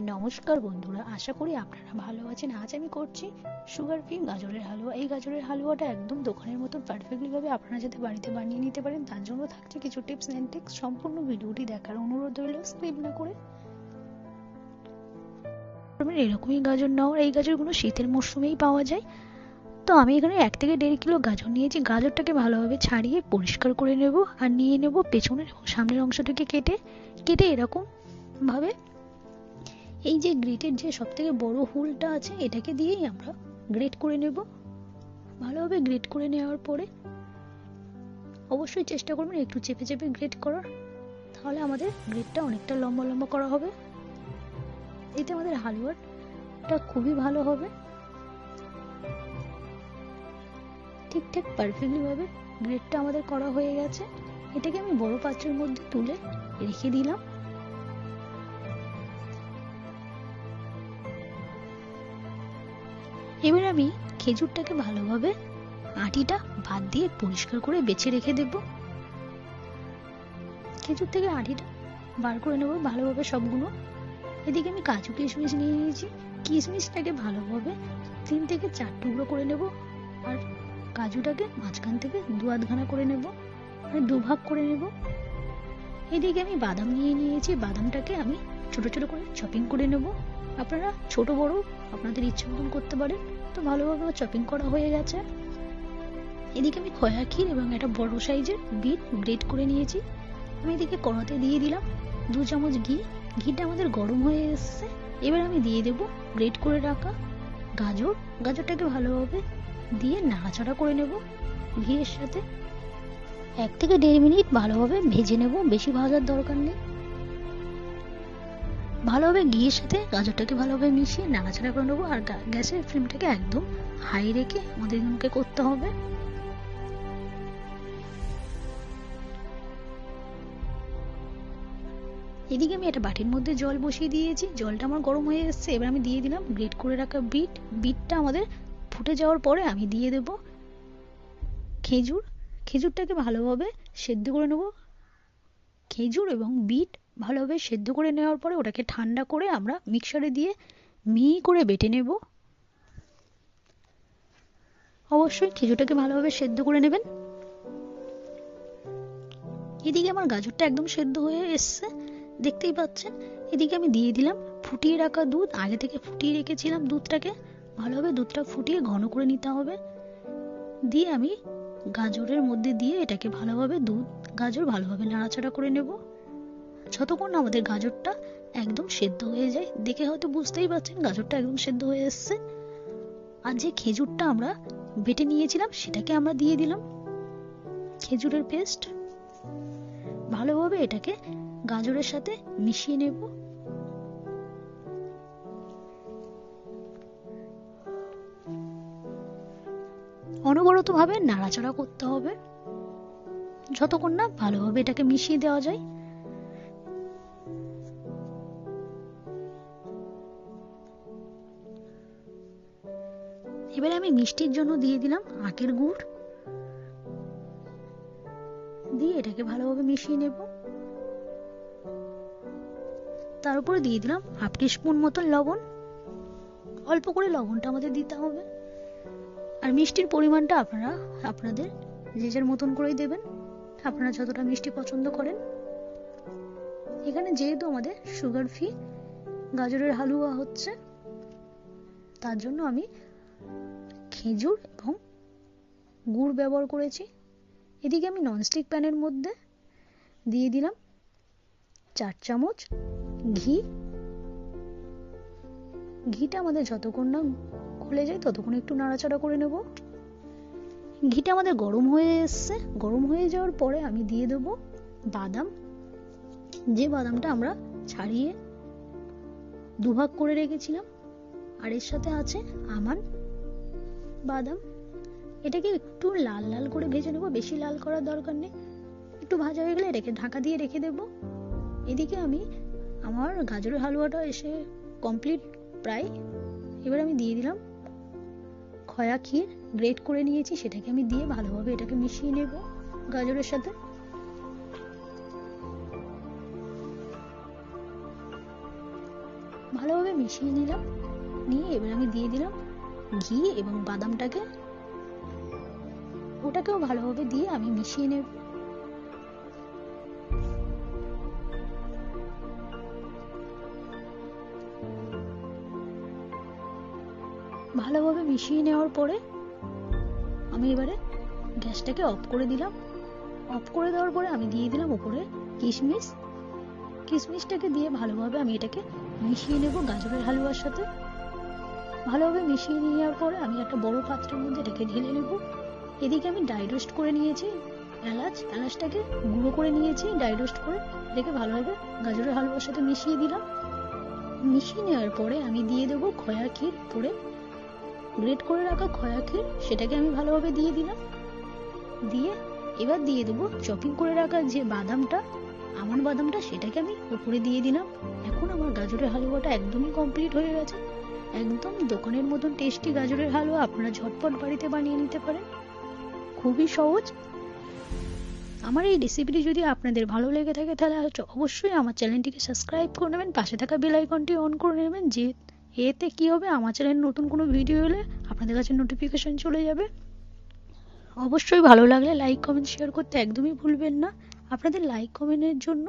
নমস্কার বন্ধুরা, আশা করি আপনারা ভালো আছেন। আজ আমি করছি সুগার ফ্রি গাজরের হালুয়া। এই গাজরের হালুয়াটা একদম দোকানের মতন পারফেক্টলি ভাবে আপনারা যাতে বাড়িতে বানিয়ে নিতে পারেন, তার জন্য থাকছে কিছু টিপস অ্যান্ড ট্রিক্স সম্পূর্ণ ভিডিওটি দেখার অনুরোধ রইল স্ক্রিপ না করে। এরকমই গাজর নেওয়ার এই গাজরগুলো শীতের মরশুমেই পাওয়া যায়। তো আমি এখানে এক থেকে দেড় কিলো গাজর নিয়েছি। গাজরটাকে ভালোভাবে ছাড়িয়ে পরিষ্কার করে নেব আর নিয়ে নেব পেছনের সামনের অংশটাকে কেটে। কেটে এরকম ভাবে এই যে গ্রেটের যে সব থেকে বড় হুলটা আছে, এটাকে দিয়েই আমরা গ্রেট করে নেব। ভালোভাবে গ্রেট করে নেওয়ার পরে অবশ্যই চেষ্টা করবেন একটু চেপে চেপে গ্রেট করার। তাহলে আমাদের গ্রেটটা অনেকটা লম্বা লম্বা করা হবে। এতে আমাদের হালুয়াটা খুবই ভালো হবে। ঠিকঠাক পারফেক্টলি ভাবে গ্রেটটা আমাদের করা হয়ে গেছে। এটাকে আমি বড় পাত্রের মধ্যে তুলে রেখে দিলাম। এবার আমি খেজুরটাকে ভালোভাবে আটিটা ভাত দিয়ে পরিষ্কার করে বেছে রেখে দেব। খেজুর থেকে আটিটা বার করে নেব ভালোভাবে সবগুলো। এদিকে আমি কাজু কিশমিশ নিয়ে নিয়েছি। কিশমিশটাকে ভালোভাবে তিন থেকে চার টুকরো করে নেব আর কাজুটাকে মাঝখান থেকে দু আধখানা করে নেব মানে দুভাগ করে নেব। এদিকে আমি বাদাম নিয়ে নিয়েছি। বাদামটাকে আমি ছোট ছোট করে চপিং করে নেব। আপনারা ছোট বড় আপনাদের ইচ্ছে মতন করতে পারেন। তো ভালোভাবে চপিং করা হয়ে গেছে। এদিকে আমি খয়া ক্ষীর এবং একটা বড় সাইজের বিট গ্রেট করে নিয়েছি। আমি এদিকে কড়াতে দিয়ে দিলাম দু চামচ ঘি। ঘিটা আমাদের গরম হয়ে এসছে। এবার আমি দিয়ে দেব গ্রেট করে রাখা গাজর। গাজরটাকে ভালোভাবে দিয়ে নাড়াচাড়া করে নেব ঘিয়ের সাথে। এক থেকে দেড় মিনিট ভালোভাবে ভেজে নেব। বেশি ভাজার দরকার নেই। ভালোভাবে ঘিয়ের সাথে গাজরটাকে ভালোভাবে মিশিয়ে নাড়াচাড়া করে নেব আর গ্যাসের ফ্লেমটাকে একদম হাই রেখে আমাদের এগুলোকে করতে হবে। এদিকে আমি একটা বাটির মধ্যে জল বসিয়ে দিয়েছি। জলটা আমার গরম হয়ে এসছে। এবার আমি দিয়ে দিলাম গ্রেট করে রাখা বিট। বিটটা আমাদের ফুটে যাওয়ার পরে আমি দিয়ে দেব খেজুর। খেজুরটাকে ভালোভাবে সেদ্ধ করে নেব। খেজুর এবং বিট ভালোভাবে সেদ্ধ করে নেওয়ার পরে ওটাকে ঠান্ডা করে আমরা মিক্সারে দিয়ে মিহি করে বেটে নেব। অবশ্যই খেজুরটাকে ভালোভাবে সেদ্ধ করে নেবেন। এদিকে আমার গাজরটা একদম সেদ্ধ হয়ে এসছে, দেখতেই পাচ্ছেন? এদিকে আমি দিয়ে দিলাম ফুটিয়ে রাখা দুধ। আগে থেকে ফুটিয়ে রেখেছিলাম দুধটাকে। ভালোভাবে দুধটা ফুটিয়ে ঘন করে নিতে হবে। দিয়ে আমি গাজরের মধ্যে দিয়ে এটাকে ভালোভাবে দুধ, গাজর ভালোভাবে নাড়াচাড়া করে নেব। যতক্ষণ না আমাদের গাজরটা একদম সেদ্ধ হয়ে যায়, দেখে হয়তো বুঝতেই পারছেন গাজরটা একদম সেদ্ধ হয়ে এসছে। আর যে খেজুরটা আমরা বেটে নিয়েছিলাম, সেটাকে আমরা দিয়ে দিলাম। খেজুরের পেস্ট। ভালোভাবে এটাকে গাজরের সাথে মিশিয়ে নেব। অনবরত ভাবে নাড়াচাড়া করতে হবে। যতক্ষণ না ভালোভাবে এটাকে মিশিয়ে দেওয়া যায় এবারে আমি মিষ্টির জন্য দিয়ে দিলাম আখের গুড়। দিয়ে এটাকে ভালোভাবে মিশিয়ে নেব। তার উপরে দিয়ে দিলাম হাফ স্পুন মতন লবণ। অল্প করে লবণটা আমাদের দিতে হবে। আর মিষ্টির পরিমাণটা আপনারা, আপনাদের যে যার মতন করেই দেবেন। আপনারা যতটা মিষ্টি পছন্দ করেন। এখানে যেহেতু আমাদের সুগার ফ্রি গাজরের হালুয়া হচ্ছে, তার জন্য আমি খেজুর এবং গুড় ব্যবহার করেছি। এদিকে আমি ননস্টিক প্যানের মধ্যে দিয়ে দিলাম চার চামচ ঘি। ঘিটা আমাদের যতক্ষণ না খুলে যায় ততক্ষণ একটু নাড়াচাড়া করে নেব। ঘিটা আমাদের গরম হয়ে এসছে। গরম হয়ে যাওয়ার পরে আমি দিয়ে দেব বাদাম। যে বাদামটা আমরা ছাড়িয়ে দুভাগ করে রেখেছিলাম, আর এর সাথে আছে আমান। বাদাম? এটাকে একটু লাল লাল করে ভেজে নেব, বেশি লাল করার দরকার নেই। একটু ভাজা হয়ে গেলে এটাকে ঢাকা দিয়ে রেখে দেবো। এদিকে আমি আমার গাজরের হালুয়াটা এসে কমপ্লিট প্রায়। এবার আমি দিয়ে দিলাম খয়া ক্ষীর গ্রেট করে নিয়েছি, সেটাকে আমি দিয়ে ভালোভাবে এটাকে মিশিয়ে নেব গাজরের সাথে। ভালোভাবে মিশিয়ে নিলাম, নিয়ে এবার আমি দিয়ে দিলাম ঘি এবং বাদামটাকে ওটাকেও ভালোভাবে দিয়ে আমি মিশিয়ে নেব। ভালোভাবে মিশিয়ে নেওয়ার পরে আমি এবারে গ্যাসটাকে অফ করে দিলাম। অফ করে দেওয়ার পরে আমি দিয়ে দিলাম উপরে কিশমিশ। কিশমিশটাকে দিয়ে ভালোভাবে আমি এটাকে মিশিয়ে নেব গাজরের হালুয়ার সাথে। ভালোভাবে মিশিয়ে নেওয়ার পরে আমি একটা বড় পাত্রের মধ্যে এটাকে ঢেলে নেব। এদিকে আমি ডাই রোস্ট করে নিয়েছি, এলাচ, এলাচটাকে গুঁড়ো করে নিয়েছি ডাই রোস্ট করে এটাকে ভালোভাবে গাজরের হালুয়ার সাথে মিশিয়ে দিলাম। মিশিয়ে নেওয়ার পরে আমি দিয়ে দেবো খয়া ক্ষীর পরে গ্রেট করে রাখা খয়া ক্ষীর, সেটাকে আমি ভালোভাবে দিয়ে দিলাম। দিয়ে এবার দিয়ে দেবো চপিং করে রাখা যে বাদামটা, আমার বাদামটা, সেটাকে আমি উপরে দিয়ে দিলাম। এখন আমার গাজরের হালুয়াটা একদমই কমপ্লিট হয়ে গেছে। একদম দোকানের মতন টেস্টি গাজরের হালুয়া আপনারা ঝটপট বাড়িতে বানিয়ে নিতে পারেন। খুবই সহজ। আমার এই রেসিপিটি যদি আপনাদের ভালো লেগে থাকে তাহলে অবশ্যই আমার চ্যানেলটিকে সাবস্ক্রাইব করে নেবেন, পাশে থাকা বেল আইকনটি অন করে নেবেন, যে এতে কি হবে আমার চ্যানেল নতুন কোনো ভিডিও এলে আপনাদের কাছে নোটিফিকেশন চলে যাবে। অবশ্যই ভালো লাগলে লাইক কমেন্ট শেয়ার করতে একদমই ভুলবেন না। আপনাদের লাইক কমেন্টের জন্য